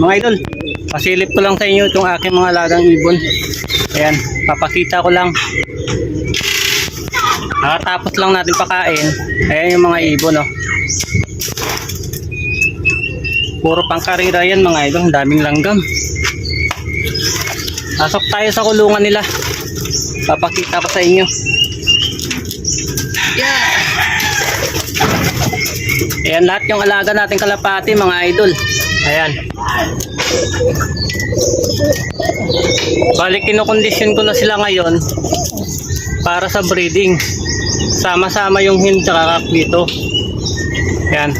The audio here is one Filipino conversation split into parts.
Mga idol, pasilip ko lang sa inyo itong aking mga lagang ibon. Ayan, papakita ko lang. Nakatapos lang natin pakain. Ayan yung mga ibon, oh. Puro pang karira yan mga idol. Daming langgam. Pasok tayo sa kulungan nila. Papakita ko sa inyo. Ayan lahat yung alaga natin kalapati mga idol. Ayan. Balik kinokondisyon ko na sila ngayon para sa breeding. Sama-sama yung hen tsaka kak dito. Ayan.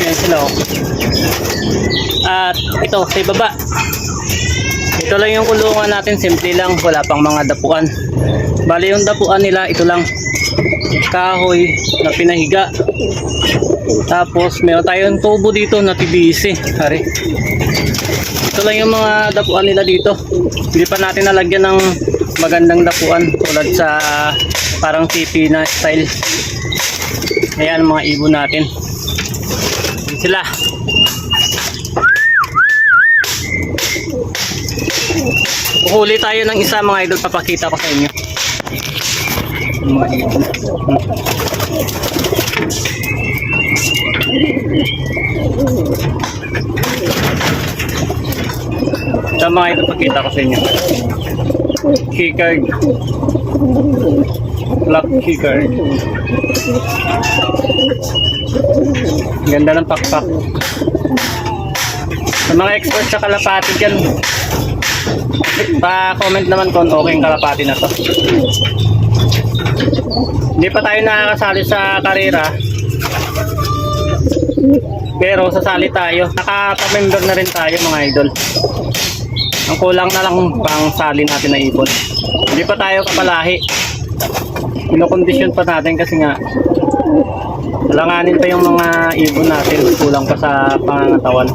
Ayan sila oh. At ito sa ibaba. Ito lang yung kulungan natin, simple lang, wala pang mga dapuan. Bali yung dapuan nila, ito lang kahoy na pinahiga. Tapos meron tayong tubo dito na TBC. Hari. Ito lang yung mga dapuan nila dito. Hindi pa natin nalagyan ng magandang dapuan tulad sa parang TP na style. Ayan mga ibon natin. Yan sila. Huli tayo ng isa mga idol papakita ko sa inyo. Mga ibon. Ito mga ko sa inyo. Keycard. Black keycard. Ganda ng pakpak. Sa mga expert sa kalapati dyan, pa-comment naman kung okay ang kalapati na to. Hindi pa tayo nakakasali sa karera. Pero sasali tayo. Nakaka-member na rin tayo mga idol. Ang kulang na lang pang sali natin na ibon. Hindi pa tayo kapalahi. Kinokondisyon pa natin kasi nga alanganin pa yung mga ibon natin. Kulang pa sa pangangatawan.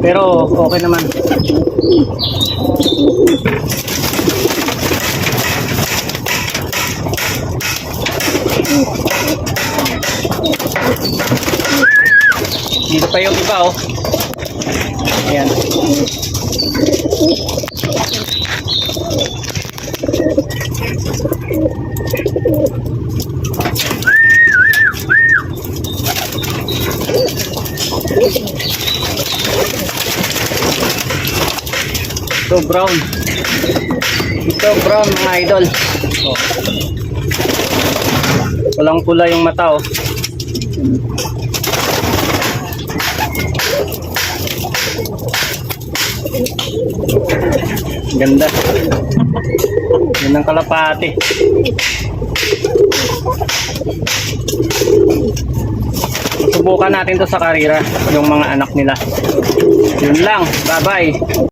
Pero okay naman. Dito pa yung iba oh. Ayan. Ito brown. Ito brown mga idol. Oh. Walang pula yung mata oh. Ganda. Yan ang kalapati. Subukan natin to sa karira, yung mga anak nila. Yun lang. Bye-bye.